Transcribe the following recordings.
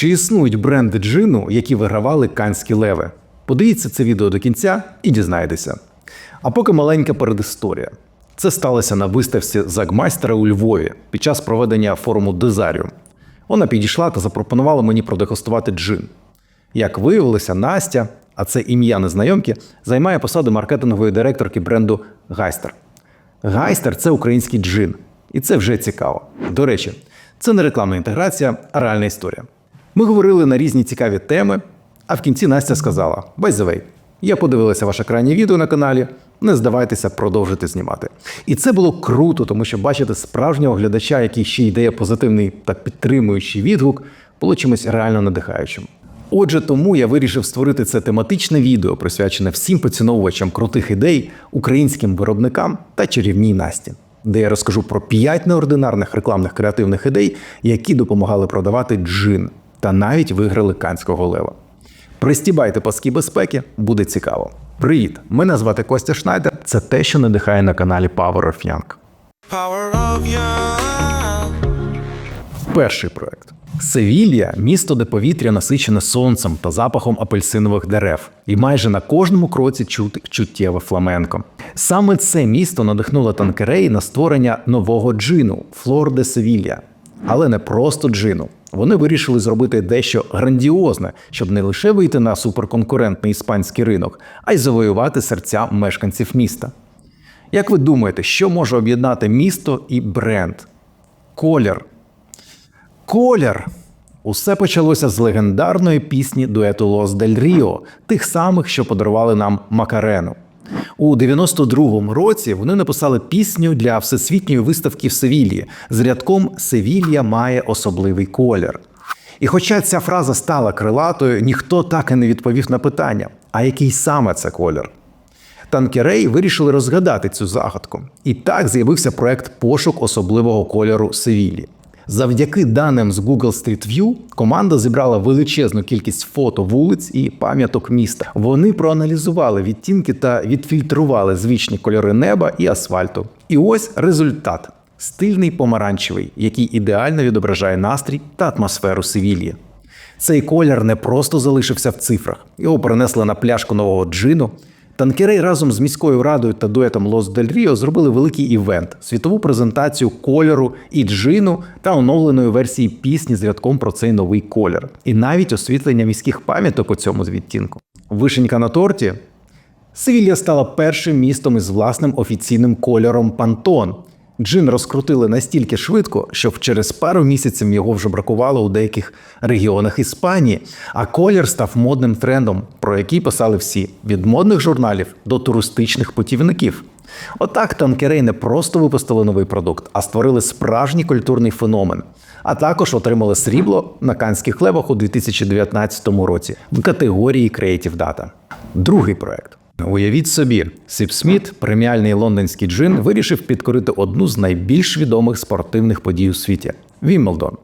Чи існують бренди джину, які вигравали канські леви? Подивіться це відео до кінця і дізнаєтеся. А поки маленька передісторія. Це сталося на виставці Загмайстера у Львові під час проведення форуму Дезаріум. Вона підійшла та запропонувала мені продегустувати джин. Як виявилося, Настя, а це ім'я незнайомки, займає посаду маркетингової директорки бренду Гайстер. Гайстер це український джин, і це вже цікаво. До речі, це не рекламна інтеграція, а реальна історія. Ми говорили на різні цікаві теми, а в кінці Настя сказала: By the way, я подивилася ваше крайнє відео на каналі. Не здавайтеся продовжити знімати. І це було круто, тому що бачити справжнього глядача, який ще й дає позитивний та підтримуючий відгук, було чимось реально надихаючим. Отже, тому я вирішив створити це тематичне відео, присвячене всім поціновувачам крутих ідей, українським виробникам та чарівній Насті, де я розкажу про п'ять неординарних рекламних креативних ідей, які допомагали продавати джин та навіть виграли канського лева. Пристібайте паски безпеки, буде цікаво. Привіт! Мене звати Костя Шнайдер. Це те, що надихає на каналі Power of Young. Power of young. Перший проект. Севілья місто, де повітря насичене сонцем та запахом апельсинових дерев, і майже на кожному кроці чути чуттєве фламенко. Саме це місто надихнуло танкерей на створення нового джину Флор де Севілья. Але не просто джину. Вони вирішили зробити дещо грандіозне, щоб не лише вийти на суперконкурентний іспанський ринок, а й завоювати серця мешканців міста. Як ви думаєте, що може об'єднати місто і бренд? Колір. Колір. Усе почалося з легендарної пісні дуету Лос Дель Ріо, тих самих, що подарували нам Макарену. У 92-му році вони написали пісню для всесвітньої виставки в Севілії з рядком Севілія має особливий колір. І хоча ця фраза стала крилатою, ніхто так і не відповів на питання: а який саме це колір? Танкерей вирішили розгадати цю загадку. І так з'явився проект пошук особливого кольору Севілі. Завдяки даним з Google Street View команда зібрала величезну кількість фото вулиць і пам'яток міста. Вони проаналізували відтінки та відфільтрували звичні кольори неба і асфальту. І ось результат: стильний помаранчевий, який ідеально відображає настрій та атмосферу Севілії. Цей колір не просто залишився в цифрах, його принесли на пляшку нового джину. Танкерей разом з міською радою та дуетом Лос Дель Ріо зробили великий івент, світову презентацію кольору і джину та оновленої версії пісні з рядком про цей новий колір, і навіть освітлення міських пам'яток у цьому відтінку. Вишенька на торті. Севілья стала першим містом із власним офіційним кольором Пантон. Джин розкрутили настільки швидко, що через пару місяців його вже бракувало у деяких регіонах Іспанії, а колір став модним трендом, про який писали всі від модних журналів до туристичних путівників. Отак танкерей не просто випустили новий продукт, а створили справжній культурний феномен. А також отримали срібло на канських хлебах у 2019 році в категорії Creative Data. Другий проект. Уявіть собі, Сіп Сміт, преміальний лондонський джин, вирішив підкорити одну з найбільш відомих спортивних подій у світі Вімблдон.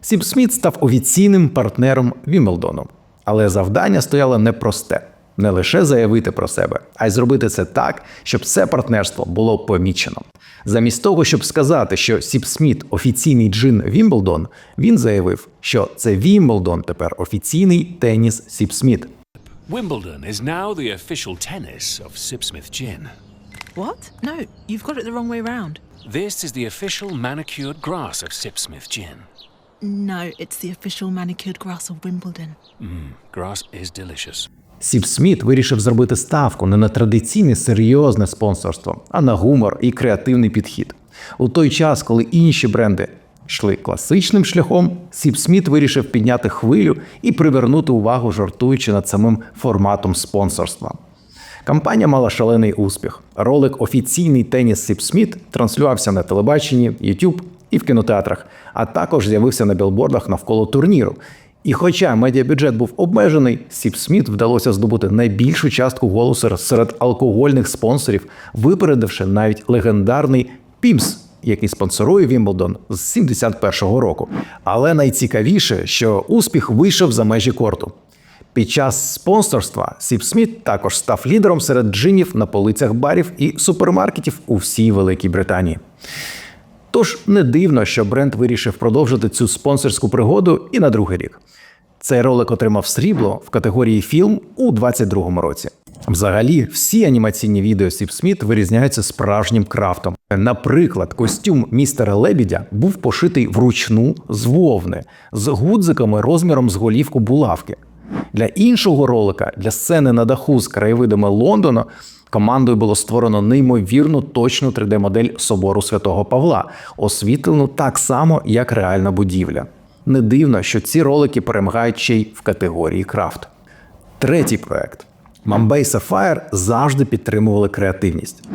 Сіп Сміт став офіційним партнером Вімблдону. Але завдання стояло непросте не лише заявити про себе, а й зробити це так, щоб це партнерство було помічено. Замість того, щоб сказати, що Сіп Сміт офіційний джин Вімблдон, він заявив, що це Вімблдон тепер офіційний теніс Сіп Сміт. Wimbledon is now the official tennis of Sipsmith Gin. What? No, you've got it the wrong way round. This is the official manicured grass of Sipsmith Gin. No, it's the official manicured grass of Wimbledon. Mm, Grass is delicious. Сіп Сміт вирішив зробити ставку не на традиційне серйозне спонсорство, а на гумор і креативний підхід. У той час, коли інші бренди йшли класичним шляхом, Сіп Сміт вирішив підняти хвилю і привернути увагу, жартуючи над самим форматом спонсорства. Кампанія мала шалений успіх. Ролик Офіційний теніс Сіп Сміт транслювався на телебаченні, YouTube і в кінотеатрах, а також з'явився на білбордах навколо турніру. І хоча медіабюджет був обмежений, Сіп Сміт вдалося здобути найбільшу частку голосу серед алкогольних спонсорів, випередивши навіть легендарний Пімс, який спонсорує Вімблдон з 71-го року. Але найцікавіше, що успіх вийшов за межі корту. Під час спонсорства Сіп Сміт також став лідером серед джинів на полицях барів і супермаркетів у всій Великій Британії. Тож не дивно, що бренд вирішив продовжити цю спонсорську пригоду і на другий рік. Цей ролик отримав срібло в категорії фільм у 22-му році. Взагалі, всі анімаційні відео Сіп Сміт вирізняються справжнім крафтом. Наприклад, костюм містера Лебідя був пошитий вручну з вовни з гудзиками розміром з голівку булавки. Для іншого ролика, для сцени на даху з краєвидами Лондона, командою було створено неймовірну точну 3D-модель собору святого Павла, освітлену так само, як реальна будівля. Не дивно, що ці ролики перемагають ще й в категорії крафт. Третій проект. Mambay Sapphire завжди підтримували креативність,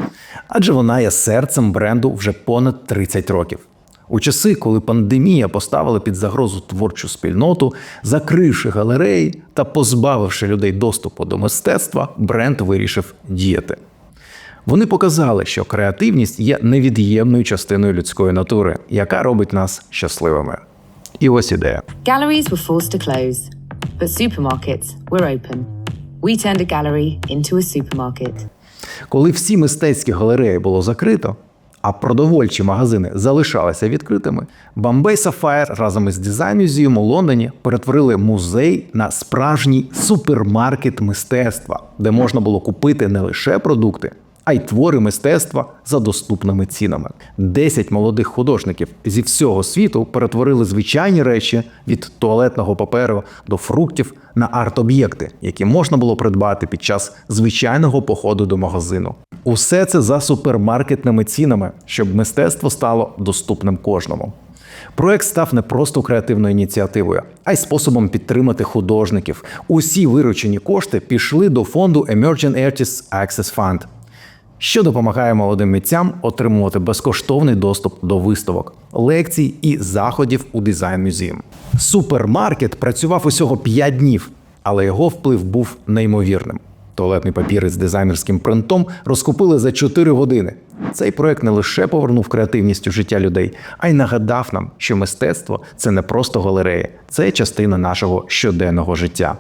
адже вона є серцем бренду вже понад 30 років. У часи, коли пандемія поставила під загрозу творчу спільноту, закривши галереї та позбавивши людей доступу до мистецтва, бренд вирішив діяти. Вони показали, що креативність є невід'ємною частиною людської натури, яка робить нас щасливими. І ось ідея. Galleries were forced to close, but supermarkets were open. We turned a gallery into a supermarket. Коли всі мистецькі галереї було закрито, а продовольчі магазини залишалися відкритими, Bombay Sapphire разом із Design Museum у Лондоні перетворили музей на справжній супермаркет мистецтва, де можна було купити не лише продукти, а й твори мистецтва за доступними цінами. Десять молодих художників зі всього світу перетворили звичайні речі від туалетного паперу до фруктів на арт-об'єкти, які можна було придбати під час звичайного походу до магазину. Усе це за супермаркетними цінами, щоб мистецтво стало доступним кожному. Проект став не просто креативною ініціативою, а й способом підтримати художників. Усі виручені кошти пішли до фонду Emerging Artists Access Fund, що допомагає молодим митцям отримувати безкоштовний доступ до виставок, лекцій і заходів у дизайн мюзеум. Супермаркет працював усього 5 днів, але його вплив був неймовірним. Туалетний папір із дизайнерським принтом розкупили за 4 години. Цей проект не лише повернув креативність у життя людей, а й нагадав нам, що мистецтво це не просто галереї, це частина нашого щоденного життя.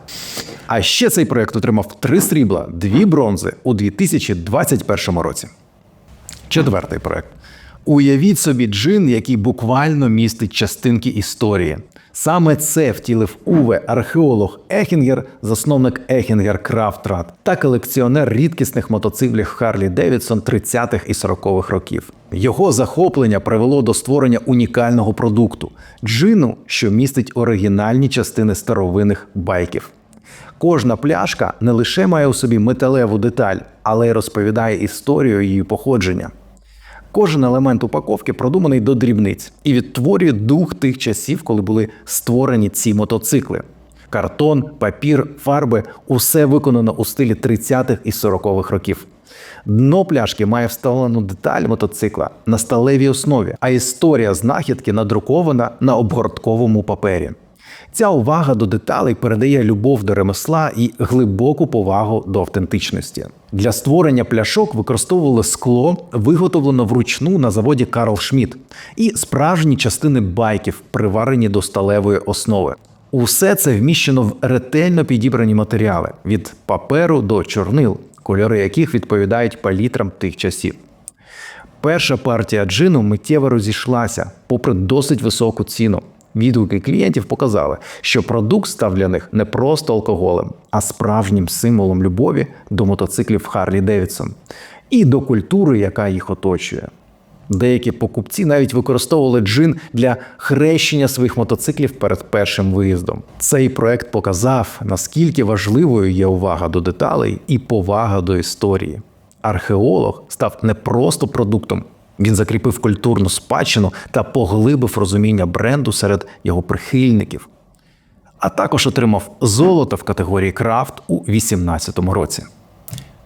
А ще цей проект отримав три срібла, дві бронзи у 2021 році. Четвертий проект. Уявіть собі джин, який буквально містить частинки історії. Саме це втілив Уве, археолог Ехінгер, засновник Ехінгер Крафтрад та колекціонер рідкісних мотоциклів Харлі Девідсон 30-х і 40-х років. Його захоплення привело до створення унікального продукту джину, що містить оригінальні частини старовинних байків. Кожна пляшка не лише має у собі металеву деталь, але й розповідає історію її походження. Кожен елемент упаковки продуманий до дрібниць і відтворює дух тих часів, коли були створені ці мотоцикли. Картон, папір, фарби усе виконано у стилі 30-х і 40-х років. Дно пляшки має вставлену деталь мотоцикла на сталевій основі, а історія знахідки надрукована на обгортковому папері. Ця увага до деталей передає любов до ремесла і глибоку повагу до автентичності. Для створення пляшок використовували скло, виготовлено вручну на заводі Карл Шмідт, і справжні частини байків, приварені до сталевої основи. Усе це вміщено в ретельно підібрані матеріали від паперу до чорнил, кольори яких відповідають палітрам тих часів. Перша партія джину миттєво розійшлася, попри досить високу ціну. Відгуки клієнтів показали, що продукт став для них не просто алкоголем, а справжнім символом любові до мотоциклів Харлі Девідсон і до культури, яка їх оточує. Деякі покупці навіть використовували джин для хрещення своїх мотоциклів перед першим виїздом. Цей проект показав, наскільки важливою є увага до деталей і повага до історії. Археолог став не просто продуктом, він закріпив культурну спадщину та поглибив розуміння бренду серед його прихильників, а також отримав золото в категорії крафт у 2018 році.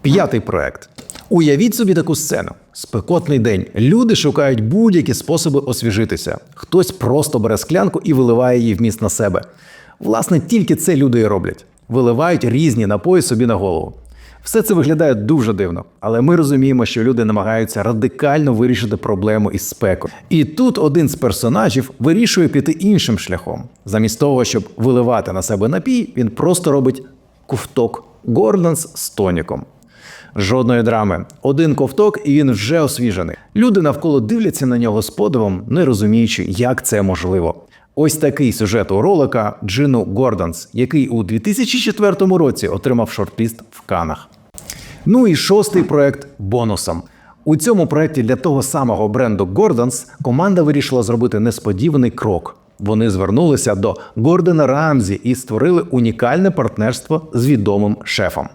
П'ятий проект. Уявіть собі таку сцену: спекотний день. Люди шукають будь-які способи освіжитися. Хтось просто бере склянку і виливає її вміст на себе. Власне, тільки це люди і роблять: виливають різні напої собі на голову. Все це виглядає дуже дивно, але ми розуміємо, що люди намагаються радикально вирішити проблему із спекою. І тут один з персонажів вирішує піти іншим шляхом. Замість того, щоб виливати на себе напій, він просто робить ковток Гордонс з тоніком. Жодної драми. Один ковток, і він вже освіжений. Люди навколо дивляться на нього з подивом, не розуміючи, як це можливо. Ось такий сюжет у ролика Джину Гордонс, який у 2004 році отримав шортліст в Канах. Ну і шостий проект бонусом. У цьому проекті для того самого бренду Гордонс команда вирішила зробити несподіваний крок. Вони звернулися до Гордона Рамзі і створили унікальне партнерство з відомим шефом.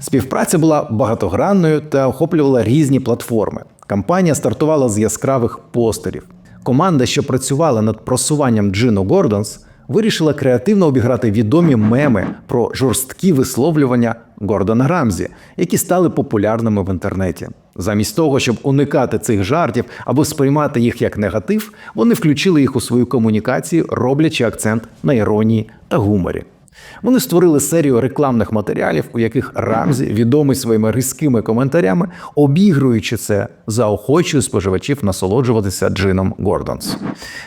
Співпраця була багатогранною та охоплювала різні платформи. Кампанія стартувала з яскравих постерів. Команда, що працювала над просуванням Джину Гордонс, вирішила креативно обіграти відомі меми про жорсткі висловлювання Гордона Рамзі, які стали популярними в інтернеті. Замість того, щоб уникати цих жартів або сприймати їх як негатив, вони включили їх у свою комунікацію, роблячи акцент на іронії та гуморі. Вони створили серію рекламних матеріалів, у яких Рамзі відомий своїми різкими коментарями, обігруючи це, заохочує споживачів насолоджуватися джином Гордонс.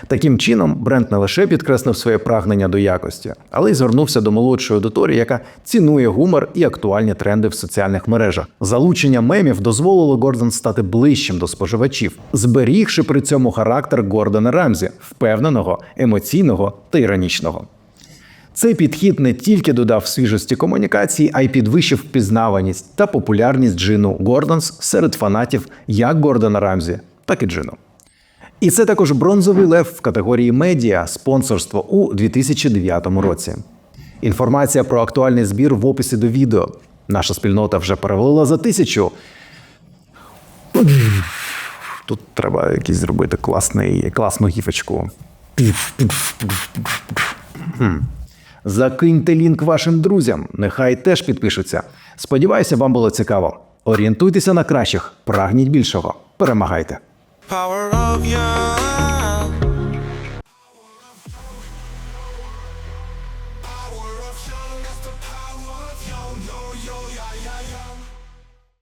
Таким чином, бренд не лише підкреслив своє прагнення до якості, але й звернувся до молодшої аудиторії, яка цінує гумор і актуальні тренди в соціальних мережах. Залучення мемів дозволило Гордон стати ближчим до споживачів, зберігши при цьому характер Гордона Рамзі, впевненого, емоційного та іронічного. Цей підхід не тільки додав свіжості комунікації, а й підвищив впізнаваність та популярність Джину Гордонс серед фанатів як Гордона Рамзі, так і Джину. І це також бронзовий лев в категорії медіа спонсорство у 2009 році. Інформація про актуальний збір в описі до відео. Наша спільнота вже перевалила за тисячу. Тут треба якийсь зробити класний, класну гіфочку. Закиньте лінк вашим друзям, нехай теж підпишуться. Сподіваюся, вам було цікаво. Орієнтуйтеся на кращих, прагніть більшого. Перемагайте! Power of young.